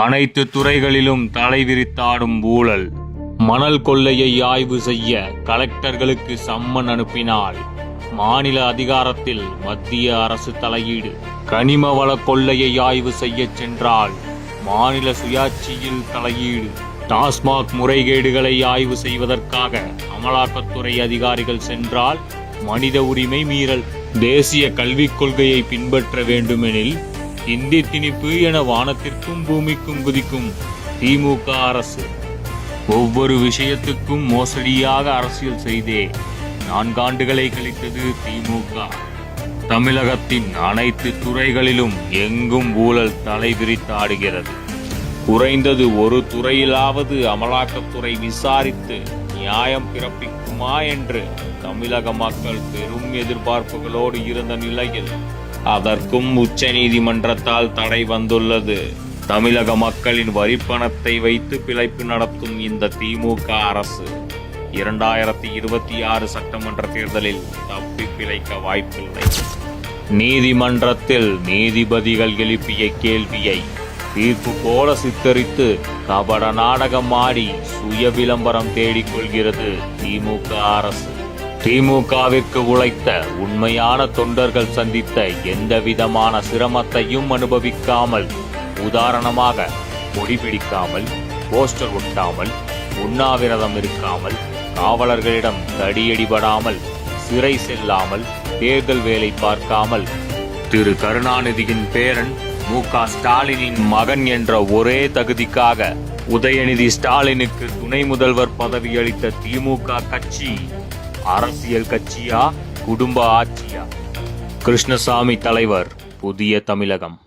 அனைத்து துறைகளிலும் தலைவிரித்தாடும் ஊழல் மணல் கொள்ளையை ஆய்வு செய்ய கலெக்டர்களுக்கு சம்மன் அனுப்பினால் மாநில அதிகாரத்தில் மத்திய அரசு தலையீடு. கனிம வள கொள்ளையை ஆய்வு செய்யச் சென்றால் மாநில சுயாட்சியில் தலையீடு. டாஸ்மாக் முறைகேடுகளை ஆய்வு செய்வதற்காக அமலாக்கத்துறை அதிகாரிகள் சென்றால் மனித உரிமை மீறல். தேசிய கல்விக் கொள்கையை பின்பற்ற வேண்டுமெனில் இந்தி திணிப்பு என வானத்திற்கும் பூமிக்கும் குதிக்கும் திமுக அரசு. ஒவ்வொரு விஷயத்துக்கும் மோசடியாக அரசியல் செய்தே நான்காண்டுகளை கழித்தது திமுக. தமிழகத்தின் அனைத்து துறைகளிலும் எங்கும் ஊழல் தலைவிரித்தாடுகிறது குறைந்தது ஒரு துறையிலாவது அமலாக்கத்துறை விசாரித்து நியாயம் பிறப்பிக்குமா என்று தமிழக மக்கள் பெரும் எதிர்பார்ப்புகளோடு இருந்த நிலையில் அதற்கும் உச்ச நீதிமன்றத்தால் தடை வந்துள்ளது. தமிழக மக்களின் வரிப்பணத்தை வைத்து பிழைப்பு நடத்தும் இந்த திமுக அரசு இரண்டாயிரத்தி இருபத்தி ஆறு சட்டமன்ற தேர்தலில் தப்பி பிழைக்க வாய்ப்பில்லை. நீதிமன்றத்தில் நீதிபதிகள் எழுப்பிய கேள்வியை தீர்ப்பு போல சித்தரித்து கபட நாடகம் ஆடி சுய விளம்பரம் தேடிக்கொள்கிறது திமுக அரசு. திமுகவிற்கு உழைத்த உண்மையான தொண்டர்கள் சந்தித்த எந்த விதமான சிரமத்தையும் அனுபவிக்காமல் உதாரணமாக கொடி பிடிக்காமல் போஸ்டர் ஒட்டாமல் உண்ணாவிரதம் இருக்காமல் காவலர்களிடம் தடியடிபடாமல் சிறை செல்லாமல் தேர்தல் வேலை பார்க்காமல் திரு கருணாநிதியின் பேரன் மு க ஸ்டாலினின் மகன் என்ற ஒரே தகுதிக்காக உதயநிதி ஸ்டாலினுக்கு துணை முதல்வர் பதவி அளித்த திமுக கட்சி அரசியல் கட்சியா குடும்ப ஆட்சியா? கிருஷ்ணசாமி தலைவர் புதிய தமிழகம்.